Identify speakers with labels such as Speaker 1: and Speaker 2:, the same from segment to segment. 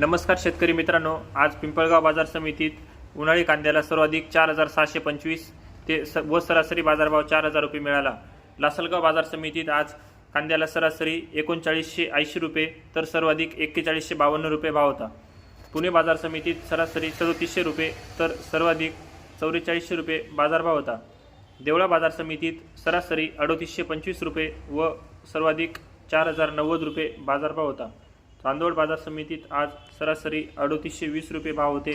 Speaker 1: नमस्कार शेतकरी मित्रांनो आज पिंपळगाव बाजार समितीत उन्हाळी कांद्याला सर्वाधिक चार हजार सहाशे पंचवीस ते स व सरासरी बाजारभाव चार हजार रुपये मिळाला. लासलगाव बाजार समितीत आज कांद्याला सरासरी एकोणचाळीसशे ऐंशी रुपये तर सर्वाधिक एक्केचाळीसशे बावन्न रुपये भाव होता. पुणे बाजार समितीत सरासरी सदोतीसशे रुपये तर सर्वाधिक चौवेचाळीसशे रुपये बाजारभाव होता. देवळा बाजार समितीत सरासरी अडोतीसशे पंचवीस रुपये व सर्वाधिक चार हजार नव्वद रुपये बाजारभाव होता. चांदोड बाजार समितीत आज सरासरी अडोतीसशे वीस रुपये भाव होते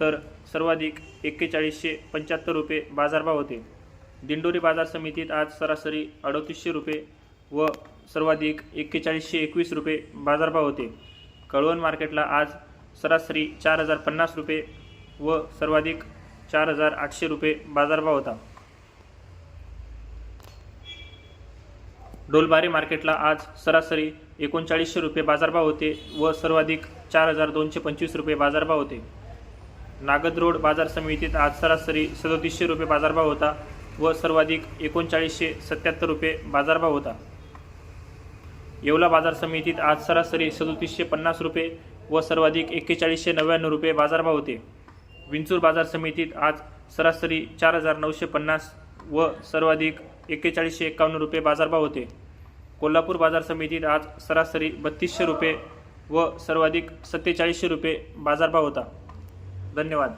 Speaker 1: तर सर्वाधिक एक्केचाळीसशे पंच्याहत्तर रुपये बाजारभाव होते. दिंडोरी बाजार समितीत आज सरासरी अडोतीसशे रुपये व सर्वाधिक एक्केचाळीसशे एकवीस रुपये बाजारभाव होते. कळवण मार्केटला आज सरासरी चार हजार पन्नास रुपये व सर्वाधिक चार हजार आठशे रुपये बाजारभाव होता. डोलबारी मार्केटला आज सरासरी एकोणचाळीसशे रुपये बाजारभाव होते व सर्वाधिक चार हजार दोनशे पंचवीस रुपये बाजारभाव होते. नागद रोड बाजार समितीत आज सरासरी सदोतीसशे रुपये बाजारभाव होता व सर्वाधिक एकोणचाळीसशे सत्याहत्तर रुपये बाजारभाव होता. येवला बाजार समितीत आज सरासरी सदोतीसशे पन्नास रुपये व सर्वाधिक एक्केचाळीसशे नव्याण्णव रुपये बाजारभाव होते. विंचूर बाजार समितीत आज सरासरी चार हजार नऊशे पन्नास व सर्वाधिक एक्केचाळीसशे एकावन्न रुपये बाजारभाव होते. कोल्हापूर बाजार समितीत आज सरासरी बत्तीसशे रुपये व सर्वाधिक सत्तेचाळीसशे रुपये बाजारभाव होता. धन्यवाद.